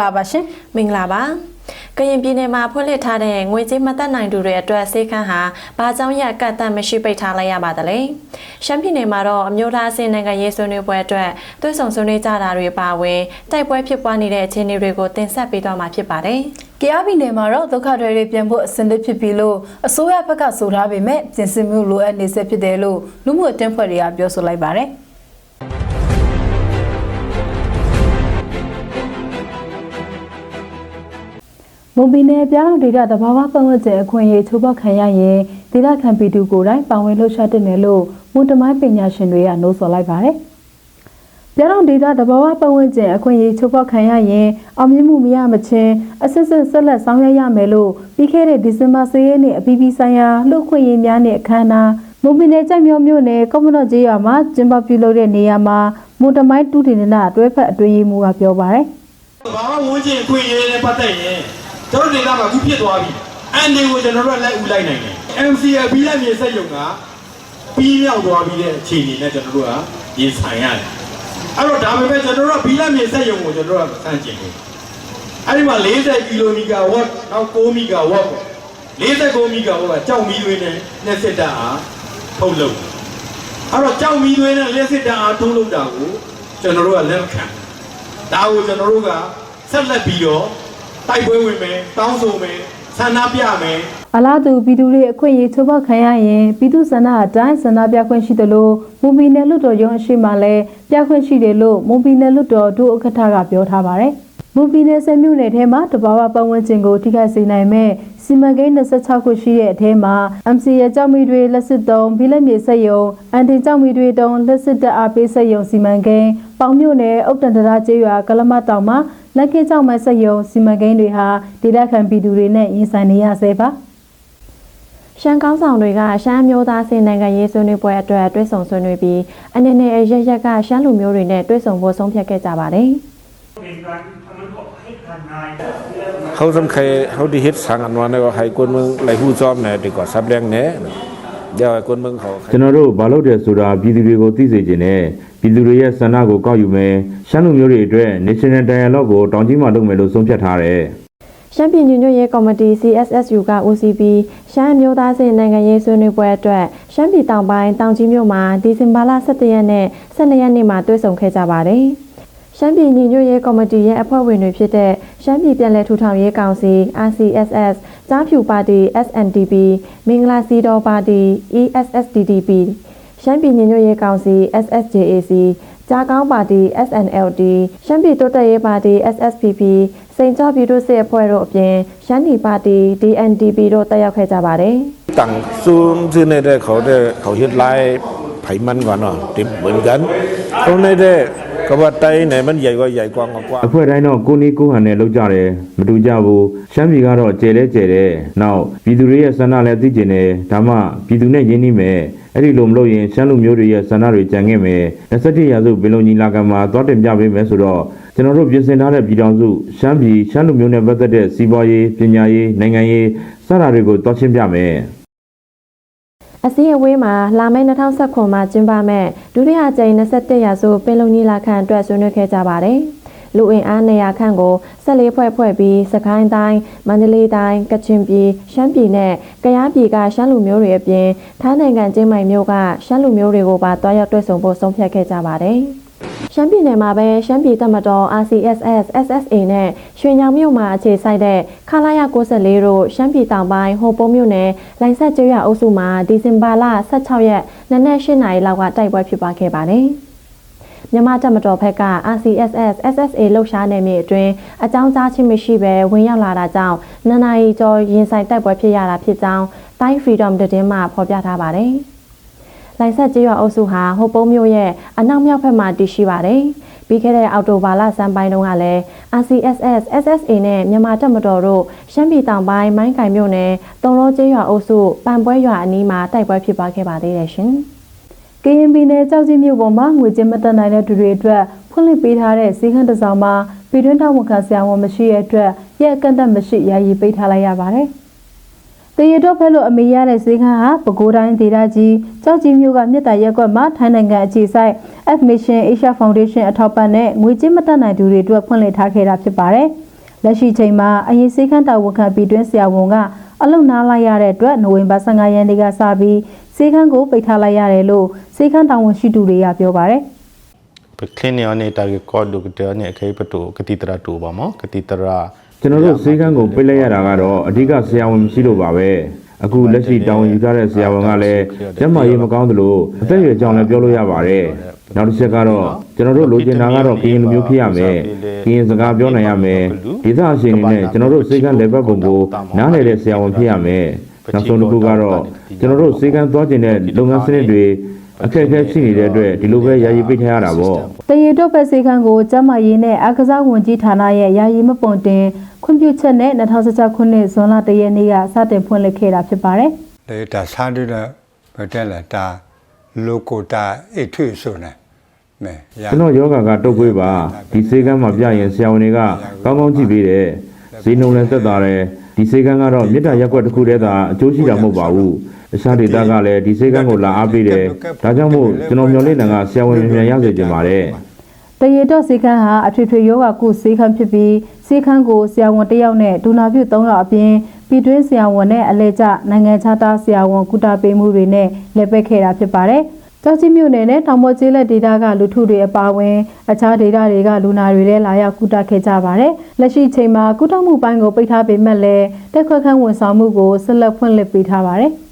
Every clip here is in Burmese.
လာပါရှင်မင်္ဂလာပါကရင်ပြည်နယ်မှာဖွင့်လှစ်ထားတဲ့ငွေကြေးမသက်နိုင်သူတွေအတွက်စေခန်းဟာဘာကြောင့်ရကတ်တန့်မရှိပိတ်ထားလိုက်ရပါသလဲရှမ်းပြည်နယ်မှာတော့အမျိုးသားအဆင့်နိုင်ငံရေးဆွေးနွေးပွဲအတွက်သွေးဆောင်ဆွေးနွေးကြတာတွေပါဝင်တိုက်ပွဲဖြစ်ပွားနေတဲ့အခြေအနေတွေကိုတင်ဆက်ပေးသွားမှာဖြစ်ပါတယ်။ကြားပြည်နယ်မှာတော့ဒုက္ခတွေတွေပြန်ဖို့အဆင်သင့်ဖြစ်ပြီလို့အစိုးရဘက်ကဆိုထားပေမဲ့ပြင်ဆင်မှုလိုအပ်နေဆက်ဖြစ်တယ်လို့လူမှုအတင်းဖွဲ့တွေကပြောဆိုလိုက်ပါတယ်။ မွန်ပြည်နယ်ပြောင်းဒေတာတဘာဝပတ်ဝန်းကျင်အခွင့်အရေးချိုးဖောက်ခံရရင်ဒေတာခံပြည်သူကိုယ်တိုင်ပါဝင်လှုပ်ရှားတဲ့နယ်လို့မွန်တမိုင်းပညာရှင်တွေကနှိုးဆော်လိုက်ပါတယ်။ပြောင်းဒေတာတဘာဝပတ်ဝန်းကျင်အခွင့်အရေးချိုးဖောက်ခံရရင်အောင်မြင်မှုမရမချင်းအစစ်စစ်ဆက်လက်ဆောင်ရွက်ရမယ်လို့ပြီးခဲ့တဲ့ဒီဇင်ဘာ10ရက်နေ့အပြည်ပြည်ဆိုင်ရာလူ့အခွင့်အရေးများနဲ့အခမ်းအနားမွန်ပြည်နယ်ကြိုက်မြို့မြို့နယ်ကော့မနော့ကျေးရွာမှာကျင်းပပြုလုပ်တဲ့နေရာမှာမွန်တမိုင်းတူတင်နအတွဲဖက်အတွင်းရေးမှူးကပြောပါတယ်။။ဘာမှဝန်းကျင်အခွင့်အရေးနဲ့ပတ်သက်ရင် ကျွန်တော်ဒေသမှာအခုဖြစ်သွားပြီ။အန်ဒီကိုကျွန်တော်တို့ကလိုက်ဦးလိုက်နိုင်တယ်။ MCL ပြီးလက်မြေစက်ယုံကပြီးမြောက်သွားပြီးတဲ့အခြေအနေနဲ့ကျွန်တော်တို့ကရင်ဆိုင်ရတယ်။အဲ့တော့ဒါပေမဲ့ကျွန်တော်တို့ကပြီးလက်မြေစက်ယုံကိုကျွန်တော်တို့ကဆန့်ကျင်တယ်။အဲ့ဒီမှာ40ကီလိုမီတာဝတ်နောက်6မီဂါဝတ်ပေါ့49မီဂါဝတ်ကကြောက်မီးသွေးနဲ့လက်စစ်တပ်အားထုတ်လုပ်တယ်။အဲ့တော့ကြောက်မီးသွေးနဲ့လက်စစ်တပ်အားထုတ်လုပ်တာကိုကျွန်တော်တို့ကလက်မခံဘူး။ဒါကိုကျွန်တော်တို့ကဆက်လက်ပြီးတော့ တိုက်ပွဲဝင်မယ်တောင်းဆိုမယ်ဆန္ဒပြမယ်အလားတူပြည်သူတွေအခွင့်အရေးချိုးဖောက်ခံရရင်ပြည်သူဆန္ဒအတိုင်းဆန္ဒပြခွင့်ရှိတယ်လို့မွန်ပြည်နယ်လွှတ်တော်ရုံးအရှိမှလည်းပြခွင့်ရှိတယ်လို့မွန်ပြည်နယ်လွှတ်တော်ဒုဥက္ကဋ္ဌကပြောထားပါတယ်။မွန်ပြည်နယ်ဆယ်မြို့နယ်ထဲမှာတဘာဝပတ်ဝန်းကျင်ကိုထိခိုက်စေနိုင်မဲ့စီမံကိန်း26ခုရှိတဲ့အထဲမှာ MC ရဲ့ကြောက်မီတွေလက်စစ်တုံးဘီလက်မြေစက်ယုံအန်တီကြောက်မီတွေတုံးလက်စစ်တပ်အားပေးစက်ယုံစီမံကိန်းပေါင်မြို့နယ်အုတ်တန်တရာကျေးရွာကလမတောင်မှာ လက်ကင်းကြောက်မဲ့စက်ယုံစီမံကိန်းတွေဟာဒေသခံပြည်သူတွေနဲ့ရင်ဆိုင်နေရဆဲပါ။ ရှမ်းကောင်းဆောင်တွေကရှမ်းမျိုးသားစင်နိုင်ငံရေးဆွေးနွေးပွဲအတွက်တွဲဆောင်ဆွေးနွေးပြီးအနေနဲ့အရရက်ကရှမ်းလူမျိုးတွေနဲ့တွဲဆောင်ဖို့ဆုံးဖြတ်ခဲ့ကြပါတယ် เขาสำคัญเขาดีเฮ็ดสังอันวันนี้ก็ให้คนเมืองไหลหู้จอมเนี่ยดีกว่าซับแรงเนี่ยเดี๋ยวให้คนเมืองเขา ကျွန်တော်တို့ဘာလုပ်တယ်ဆိုတာပြည်သူတွေကိုသိစေခြင်းနဲ့ ပြည်သူတွေရဲ့ဆန္ဒကိုကောက်ယူမယ်ရှမ်းလူမျိုးတွေအတွက် National Dialogue ကိုတောင်ကြီးမှာလုပ်မယ်လို့ဆုံးဖြတ်ထားတယ်ရှမ်းပြည်ညညရေးကော်မတီ CSSU က OCP ရှမ်းအမျိုးသားစင်နိုင်ငံရေးဆွေးနွေးပွဲအတွက်ရှမ်းပြည်တောင်ပိုင်းတောင်ကြီးမြို့မှာဒီဇင်ဘာလ17ရက်နဲ့12ရက်နေ့မှာတွေ့ဆုံခဲ့ကြပါတယ်။ရှမ်းပြည်ညီညွတ်ရေးကော်မတီရဲ့အဖွဲ့ဝင်တွေဖြစ်တဲ့ရှမ်းပြည်ပြည်လဲထူထောင်ရေးကောင်စီ RCSS ကြားဖြူပါတီ SNDP မင်္ဂလာစီတော်ပါတီ ESSDDP ရှမ်းပြည်ညညရေးကောင်စီ SSJAC ကြားကောင်းပါတီ SNLD ရှမ်းပြည်တိုးတက်ရေးပါတီ SSPP စိန်ကြောပြည်သူ့စစ်အဖွဲ့တို့အပြင်ရှမ်းပြည်ပါတီ DNDP တို့တက်ရောက်ခဲ့ကြပါတယ်။党说现在在考的考些来 ได้เขาเฮ็ดลายไผมันก่อนเนาะติเหมือนกันเขาในได้ก็ว่าไตไหนมันใหญ่กว่าใหญ่กว่ากว่า အဖွဲ့တိုင်းတော့ကိုနီးကိုဟန်နဲ့လုပ်ကြတယ်မတူကြဘူးရှမ်းပြည်ကတော့ကျဲလဲကျဲတယ်နောက်ပြည်သူတွေရဲ့ဆန္ဒလည်းသိကျင်တယ်ဒါမှပြည်သူနဲ့ရင်းနှီးမယ်အဲ့ဒီလိုမလုပ်ရင်ရှမ်းလူမျိုးတွေရဲ့ဆန္ဒတွေကြံခဲ့မယ်27ရာစုဘယ်လိုညီလာခံမှာသွားတင်ပြပေးမယ်ဆိုတော့ကျွန်တော်တို့ပြင်ဆင်ထားတဲ့ပြည်တော်စုရှမ်းပြည်ရှမ်းလူမျိုးနဲ့ပတ်သက်တဲ့စီးပွားရေးပညာရေးနိုင်ငံရေးစတာတွေကိုတွားရှင်းပြမယ် ။ အစည်းအဝေးမှာလာမယ့်2019မှာကျင်းပမဲ့ဒုတိယကြိမ်21ရာစုပင်လုံညီလာခံအတွက်ဆွေးနွေးခဲ့ကြပါတယ်။လူအင်အားနေရာခန့်ကို14ဖွဲ့ဖွဲ့ပြီးစကိုင်းတိုင်းမန္တလေးတိုင်းကချင်ပြည်ရှမ်းပြည်နဲ့ကယားပြည်ကရှမ်းလူမျိုးတွေအပြင်ထိုင်းနိုင်ငံကျင်းမိုင်မြို့ကရှမ်းလူမျိုးတွေကိုပါတွားရောက်တွေ့ဆုံဖို့ဆုံးဖြတ်ခဲ့ကြပါတယ်။ ရှမ်းပြည်နယ်မှာပဲရှမ်းပြည်တပ်မတော် RCSS SSA နဲ့ရွှေညောင်မြို့မှာအခြေစိုက်တဲ့ခလာရ94တို့ရှမ်းပြည်တောင်ပိုင်းဟိုပုံးမြို့နယ်လိုင်ဆက်ကျွရအုပ်စုမှာဒီဇင်ဘာလ16ရက်နနက်8နာရီလောက်ကတိုက်ပွဲဖြစ်ပွားခဲ့ပါတယ်။မြန်မာတပ်မတော်ဘက်က RCSS SSA လှုပ်ရှားနယ်မြေအတွင်းအကြောင်းကြားခြင်းမရှိဘဲဝင်ရောက်လာတာကြောင့်နန္နာရီကျော်ရင်ဆိုင်တိုက်ပွဲဖြစ်ရတာဖြစ်ကြောင်းတိုင်း Freedom သတင်းမှဖော်ပြထားပါတယ်။ လိုင်ဆက်ကျေးရွာအုပ်စုဟာဟိုပုံးမြို့ရဲ့အနောက်မြောက်ဘက်မှာတည်ရှိပါတယ်။ပြီးခဲ့တဲ့အောက်တိုဘာလစံပိုင်းတုန်းကလည်း RCSS SSA နဲ့မြန်မာတပ်မတော်တို့ရှမ်းပြည်တောင်ပိုင်းမိုင်းကင်မြို့နယ်တုံလောကျေးရွာအုပ်စုပန်ပွဲရွာအနီးမှာတိုက်ပွဲဖြစ်ပွားခဲ့ပါသေးတယ်ရှင်။ကရင်ပြည်နယ်ကြောက်ကြီးမြို့ပေါ်မှာငွေကြေးမတက်နိုင်တဲ့သူတွေအတွက်ဖွင့်လှစ်ပေးထားတဲ့ဈေးကန်းတစ်စောင်မှာပြည်တွင်းထောက်ဝန်ခံဆရာဝန်မရှိတဲ့အတွက်ရက်အကန့်အသတ်မရှိယာယီပိတ်ထားလိုက်ရပါတယ်။ တေရတော့ဖဲလို့အမေရတဲ့ဈေးခန်းဟာပဲခူးတိုင်းဒေသကြီးကြောက်ကြီးမြို့ကမြစ်တာရက်ကွက်မှာထိုင်းနိုင်ငံအခြေစိုက် F Mission Asia Foundation အထောက်ပံ့နဲ့ငွေကြေးမတတ်နိုင်သူတွေအတွက်ဖွင့်လှစ်ထားခဲ့တာဖြစ်ပါတယ်။လက်ရှိချိန်မှာအရင်ဈေးခန်းတာဝန်ခံပြည်တွင်းဆရာဝန်ကအလုံနာလိုက်ရတဲ့အတွက်နိုဝင်ဘာ15ရက်နေ့ကစပြီးဈေးခန်းကိုပိတ်ထားလိုက်ရတယ်လို့ဈေးခန်းတာဝန်ရှိသူတွေကပြောပါတယ်။ပကင်းနေအနေတာကကောဒုကတဲ့အနေအခိုင်ပတူကတိတရာတူပါမကတိတရာ ကျွန်တော်တို့ဈေးကန်းကိုပိတ်လိုက်ရတာကတော့အဓိကဆရာဝန်မရှိလို့ပါပဲအခုလက်ရှိတောင်းယူထားတဲ့ဆရာဝန်ကလည်းကျန်းမာရေးမကောင်းသလိုအသက်အရွယ်ကြောင့်လည်းပြောလို့ရပါတယ်နောက်တစ်ချက်ကတော့ကျွန်တော်တို့လိုချင်တာကတော့ကရင်လူမျိုးဖြစ်ရမယ်ကရင်စကားပြောနိုင်ရမယ်ဒေသအရှင်အနေနဲ့ကျွန်တော်တို့ဈေးကန်းလေဘက်ပုံကိုနားလည်တဲ့ဆရာဝန်ဖြစ်ရမယ်နောက်ဆုံးတစ်ခုကတော့ကျွန်တော်တို့ဈေးကန်းသွားကျင်တဲ့လုပ်ငန်းစနစ်တွေ အခက်အခဲရှိနေတဲ့အတွက်ဒီလိုပဲယာယီပိတ်ထားရတာပေါ့တရေတော့ပဲစေခန်းကိုကျန်းမာရေးနဲ့အားကစားဝန်ကြီးဌာနရဲ့ယာယီမပုံတင်ခွင့်ပြုချက်နဲ့2016ခုနှစ်ဇွန်လ1ရက်နေ့ကစတင်ဖွင့်လှစ်ခဲ့တာဖြစ်ပါတယ်။လေဒါစားတယ်ဘယ်တက်လဲဒါလိုကိုတာအိတ်ထွေဆိုနေမဲရကျွန်တော်ယောဂကတုတ်ခွေးပါဒီစေကန်းမှာပြရင်ဆရာဝန်တွေကကောင်းကောင်းကြည့်ပေးတယ်ဈေးနှုန်းလည်းသက်သာတယ်ဒီစေကန်းကတော့မြစ်တာရက်ကွက်တစ်ခုတည်းသာအကျိုးရှိတာမဟုတ်ပါဘူး တခြားဒေသကလည်းဒီစေကန်းကိုလာအားပေးတယ်ဒါကြောင့်မို့ကျွန်တော်မျှော်လင့်တာကဆရာဝန်များများရစေချင်ပါတယ်တရေတော့စေခန်းဟာအထွေထွေယောဂကုစေခန်းဖြစ်ပြီးစေခန်းကိုဆရာဝန်တစ်ယောက်နဲ့ဒူနာပြု3ယောက်အပြင်ပြည်တွင်းဆရာဝန်နဲ့အလဲကျနိုင်ငံခြားသားဆရာဝန်ကုတာပေးမှုတွေနဲ့လက်ပတ်ခဲ့တာဖြစ်ပါတယ်။ကြောက်ကြီးမြို့နယ်နဲ့တောင်ပေါ်ကျေးလက်ဒေသကလူထုတွေအပါအဝင်အခြားဒေသတွေကလူနာတွေလည်းလာရောက်ကုတာခဲ့ကြပါတယ်။လက်ရှိချိန်မှာကုတာမှုပိုင်းကိုပိတ်ထားပေမဲ့လည်းတက်ခွက်ခန်းဝန်ဆောင်မှုကိုဆက်လက်ဖွင့်လှစ်ပေးထားပါတယ်။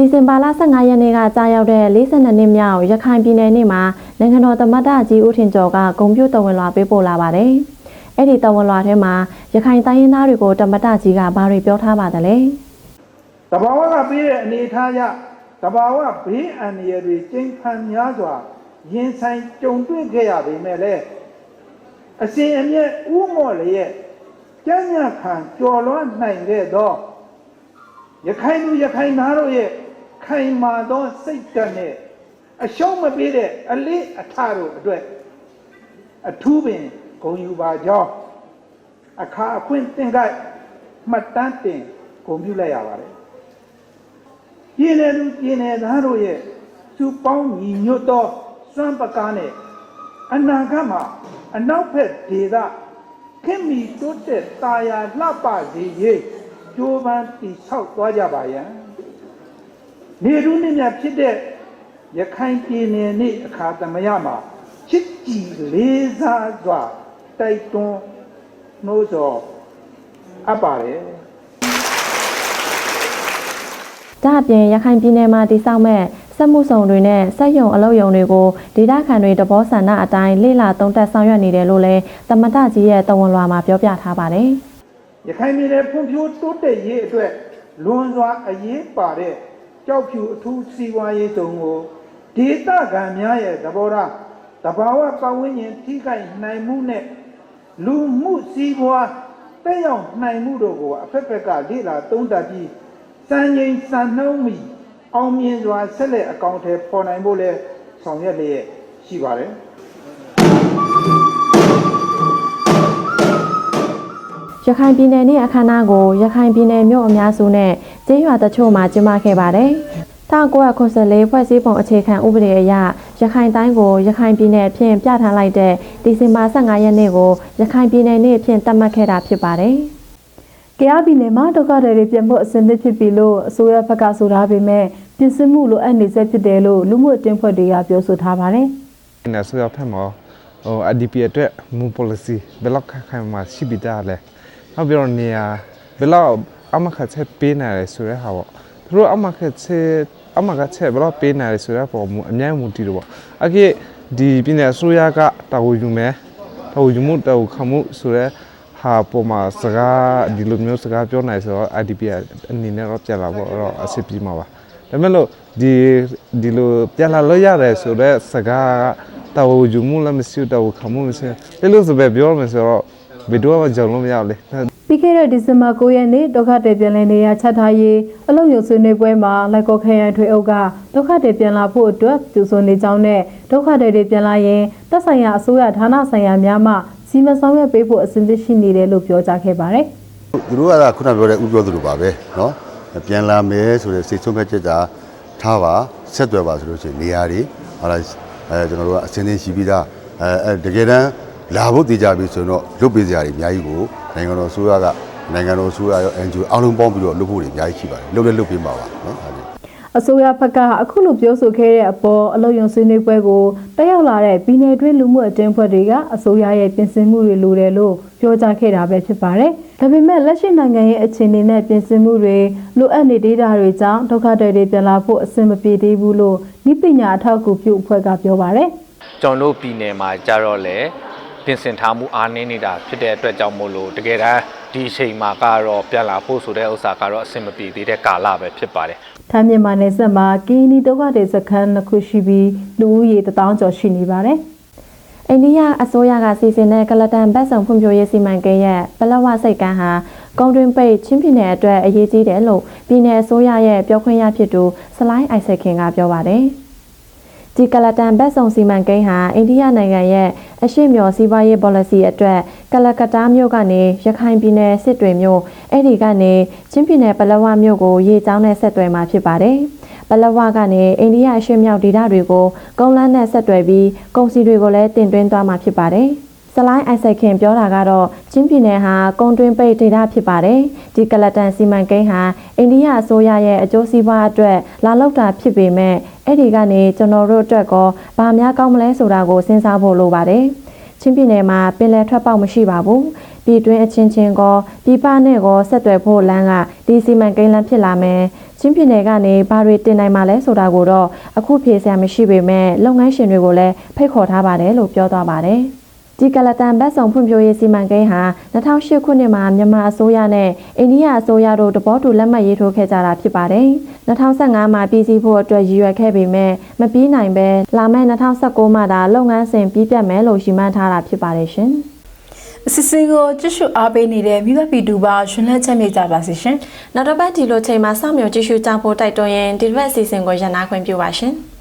ဒီဇင်ဘာလ15ရက်နေ့ကကြာရောက်တဲ့42နှစ်မြောက်ရခိုင်ပြည်နယ်နေ့မှာနိုင်ငံတော်သမ္မတကြီးဦးထင်ကျော်ကဂုံပြုတ်တော်ဝင်လွှာပေးပို့လာပါတယ်။အဲ့ဒီတော်ဝင်လွှာထဲမှာရခိုင်တိုင်းရင်းသားတွေကိုသမ္မတကြီးကဘာတွေပြောထားပါသလဲ။တဘာဝကပေးတဲ့အနေအထားရတဘာဝဘေးအန္တရာယ်တွေကျင်းဖန်များစွာရင်ဆိုင်ကြုံတွေ့ခဲ့ရပေမဲ့လည်းအစဉ်အမြဲဥမော့လျက်ကြမ်းညခံကြော်လွှမ်းနိုင်ခဲ့သောရခိုင်လူရခိုင်သားတို့ရဲ့ ခိုင်မာသောစိတ်ဓာတ်နဲ့အရှုံးမပေးတဲ့အလေးအထတို့အတွက်အထူးပင်ဂုဏ်ယူပါကြောင်းအခါအခွင့်သင်္ကိုက်မှတ်တမ်းတင်ဂုဏ်ပြုလိုက်ရပါတယ်ပြင်းတယ်လူပြင်းတယ်သားတို့ရဲ့သူပေါင်းညီညွတ်သောစွမ်းပကားနဲ့အနာဂတ်မှာအနောက်ဘက်ဒေသခင်မီတိုးတက်ตาယာလှပစေရေးကြိုးပမ်းတည်ဆောက်သွားကြပါယံ နေရုနှစ်မြတ်ဖြစ်တဲ့ရခိုင်ပြည်နယ်နေ့အခါသမယမှာချစ်ကြည်လေးစားစွာတိုက်တွန်းနှိုးဆော်အပ်ပါတယ်ဒါအပြင်ရခိုင်ပြည်နယ်မှာတည်ဆောက်မဲ့စက်မှုဆောင်တွေနဲ့စက်ရုံအလုပ်ရုံတွေကိုဒေသခံတွေတဘောဆန္ဒအတိုင်းလေ့လာသုံးသပ်ဆောင်ရွက်နေတယ်လို့လည်းသမ္မတကြီးရဲ့တဝန်လွှာမှာပြောပြထားပါတယ်ရခိုင်ပြည်နယ်ဖွံ့ဖြိုးတိုးတက်ရေးအတွက်လွန်စွာအရေးပါတဲ့ ကြောက်ဖြူအထူးစီးပွားရေးတုံကိုဒေသခံများရဲ့သဘောထားတဘာဝပတ်ဝန်းကျင်ထိခိုက်နိုင်မှုနဲ့လူမှုစီးပွားတက်ရောက်နိုင်မှုတို့ကိုအဖက်ဖက်ကလေ့လာသုံးသပ်ပြီးစံချိန်စံနှုံးမီအောင်မြင်စွာဆက်လက်အကောင့်ထဲပေါ်နိုင်ဖို့လဲဆောင်ရွက်လျက်ရှိပါတယ်ရခိုင်ပြည်နယ်နဲ့အခမ်းအနားကိုရခိုင်ပြည်နယ်မြို့အများစုနဲ့ ကျေးရွာတချို့မှာကျင်းပခဲ့ပါတယ်။1994ဖွဲ့စည်းပုံအခြေခံဥပဒေအရရခိုင်တိုင်းကိုရခိုင်ပြည်နယ်အဖြစ်ပြဋ္ဌာန်းလိုက်တဲ့ဒီဇင်ဘာ15ရက်နေ့ကိုရခိုင်ပြည်နယ်နေ့အဖြစ်သတ်မှတ်ခဲ့တာဖြစ်ပါတယ်။ကယားပြည်နယ်မှာဒုက္ခတွေတွေပြန်ဖို့အဆင်သင့်ဖြစ်ပြီလို့အစိုးရဘက်ကဆိုထားပေမဲ့ပြင်ဆင်မှုလိုအပ်နေစေဖြစ်တယ်လို့လူမှုအတင်းဖွဲ့တွေကပြောဆိုထားပါတယ်။နေဆိုရဖက်မှာဟို IDP အတွက်မူ policy ဘယ်လောက်ခက်ခဲမှရှိပြီးသားလဲနောက်ပြီးတော့နေရာဘယ်လောက် အမခက်ချက်ပေးနေလဲဆိုရဲဟာပေါ့သူတို့အမခက်ချက်အမခက်ချက်ဘယ်လောက်ပေးနေလဲဆိုရဲပေါ်မူအများကြီးမူတည်တော့ပေါ့အကေဒီပြည်နယ်အစိုးရကတာဝန်ယူမယ်တာဝန်ယူမှုတာဝန်ခံမှုဆိုရဲဟာပေါ်မှာစကားဒီလိုမျိုးစကားပြောနိုင်ဆိုတော့ IDP အနေနဲ့တော့ပြန်လာဖို့တော့အဆင်ပြေမှာပါဒါပေမဲ့လို့ဒီဒီလိုပြန်လာလို့ရတယ်ဆိုတော့စကားတော်ဝယူမှုလည်းမရှိတော့ခမှုမရှိဘယ်လိုဆိုပဲပြောမယ်ဆိုတော့ဘယ်တော့မှကြောင်လို့မရဘူးလေ ပြီးခဲ့တဲ့ဒီဇင်ဘာ9ရက်နေ့ဒုက္ခတွေပြန်လည်နေရချက်ထားရေးအလုံယုံဆွေးနွေးပွဲမှာလက်ကော်ခရိုင်ထွေအုပ်ကဒုက္ခတွေပြန်လာဖို့အတွက်ပြုစုနေကြောင်းနဲ့ဒုက္ခတွေတွေပြန်လာရင်သက်ဆိုင်ရာအစိုးရဌာနဆိုင်ရာများမှစီမံဆောင်ရွက်ပေးဖို့အစဉ်သင့်ရှိနေတယ်လို့ပြောကြားခဲ့ပါတယ်။ သူတို့ကခုနပြောတဲ့ဥပြောသလိုပါပဲเนาะပြန်လာမယ်ဆိုတဲ့စိတ်ဆုံးဖြတ်ချက်သာထားပါဆက်သွယ်ပါဆိုလို့ရှိရင်နေရာတွေဟာလာအဲကျွန်တော်တို့ကအစင်းသိရှိပြီးသားအဲအဲတကယ်တမ်းဟ လာဖို့တည်ကြပြီဆိုတော့လွတ်ပေးစရာတွေအများကြီးကိုနိုင်ငံတော်အစိုးရကနိုင်ငံတော်အစိုးရရော NGO အားလုံးပေါင်းပြီးတော့လွတ်ဖို့တွေအများကြီးရှိပါတယ်လွတ်လည်းလွတ်ပေးပါပါနော်ဒါလေးအစိုးရဘက်ကအခုလိုပြောဆိုခဲ့တဲ့အပေါ်အလုံယုံဆွေးနွေးပွဲကိုတက်ရောက်လာတဲ့ပြည်내တွင်းလူမှုအတင်းဖွဲ့တွေကအစိုးရရဲ့ပြင်ဆင်မှုတွေလိုတယ်လို့ပြောကြားခဲ့တာပဲဖြစ်ပါတယ်။ဒါပေမဲ့လက်ရှိနိုင်ငံရဲ့အခြေအနေနဲ့ပြင်ဆင်မှုတွေလိုအပ်နေသေးတာတွေကြောင့်ဒုက္ခတွေတွေပြန်လာဖို့အဆင်မပြေသေးဘူးလို့ဤပညာအထောက်အကူပြုအဖွဲ့ကပြောပါတယ်။ကျွန်တော်တို့ပြည်နယ်မှာကြတော့လေ ပြင်ဆင်ထားမှုအားနည်းနေတာဖြစ်တဲ့အတွက်ကြောင့်မို့လို့တကယ်တမ်းဒီအချိန်မှာကတော့ပြန်လာဖို့ဆိုတဲ့ဥစ္စာကတော့အဆင်မပြေသေးတဲ့ကာလပဲဖြစ်ပါတယ်ထိုင်းမြန်မာနယ်စပ်မှာကီနီဒုက္ခတွေစခန်းနှစ်ခုရှိပြီးလူဦးရေ1000ကျော်ရှိနေပါတယ်။အိန္ဒိယအစိုးရကစီစဉ်တဲ့ကလတန်ဘတ်ဆောင်ဖွံ့ဖြိုးရေးစီမံကိန်းရဲ့ပလက်ဝစိတ်ကမ်းဟာကုန်းတွင်းပိတ်ချင်းပြည်နယ်အတွက်အရေးကြီးတယ်လို့ပြည်내အစိုးရရဲ့ပြောခွင့်ရဖြစ်သူစလိုင်းအိုက်ဆက်ခင်ကပြောပါတယ်။ ဒီကလတန်ဘတ်ဆောင်စီမံကိန်းဟာအိန္ဒိယနိုင်ငံရဲ့အရှိမျောစီးပွားရေး policy အတွက်ကလကတ္တာမြို့ကနေရခိုင်ပြည်နယ်စစ်တွေမြို့အဲ့ဒီကနေချင်းပြည်နယ်ပလက်ဝမြို့ကိုရေကြောင်းနဲ့ဆက်သွယ်မှာဖြစ်ပါတယ်။ပလဝကနေအိန္ဒိယအရှေ့မြောက်ဒေသတွေကိုကုန်းလန်းနဲ့ဆက်သွယ်ပြီးကုန်စည်တွေကိုလည်းတင်သွင်းသွားမှာဖြစ်ပါတယ်။ စလိုင်းအိုက်ဆက်ခင်ပြောတာကတော့ချင်းပြည်နယ်ဟာကုန်းတွင်းပိတ်ဒေသဖြစ်ပါတယ်။ဒီကလတန်စီမံကိန်းဟာအိန္ဒိယအစိုးရရဲ့အကျိုးစီးပွားအတွက်လာလောက်တာဖြစ်ပေမဲ့အဲ့ဒီကနေကျွန်တော်တို့အတွက်ကောဗာများကောင်းမလဲဆိုတာကိုစဉ်းစားဖို့လိုပါတယ်။ချင်းပြည်နယ်မှာပင်လယ်ထွက်ပေါက်မရှိပါဘူး။ပြည်တွင်းအချင်းချင်းကောပြည်ပနဲ့ကောဆက်သွယ်ဖို့လမ်းကဒီစီမံကိန်းလမ်းဖြစ်လာမယ်။ချင်းပြည်နယ်ကနေဘာတွေတင်နိုင်မှာလဲဆိုတာကိုတော့အခုဖြေစရာမရှိပေမဲ့လုပ်ငန်းရှင်တွေကိုလည်းဖိတ်ခေါ်ထားပါတယ်လို့ပြောသွားပါတယ်။ ဒီကလတန်ဘတ်ဆောင်ဖွံ့ဖြိုးရေးစီမံကိန်းဟာ2008ခုနှစ်မှာမြန်မာအစိုးရနဲ့အိန္ဒိယအစိုးရတို့တဘောတူလက်မှတ်ရေးထိုးခဲ့ကြတာဖြစ်ပါတယ်။2015မှာပြည်စည်းဖို့အတွက်ရည်ရွယ်ခဲ့ပေမဲ့မပြီးနိုင်ပဲလာမယ့်2019မှာသာလုပ်ငန်းစဉ်ပြီးပြတ်မယ်လို့ရည်မှန်းထားတာဖြစ်ပါတယ်ရှင်။အစီအစဉ်ကိုကြည့်ရှုအားပေးနေတဲ့မိဘပြည်သူပါရှင်လက်ချက်မြေကြပါစီရှင်နောက်တစ်ပတ်ဒီလိုချိန်မှာစောင့်မျှော်ကြည့်ရှုကြဖို့တိုက်တွန်းရင်ဒီတစ်ပတ်အစီအစဉ်ကိုရန်နာခွင့်ပြုပါရှင်။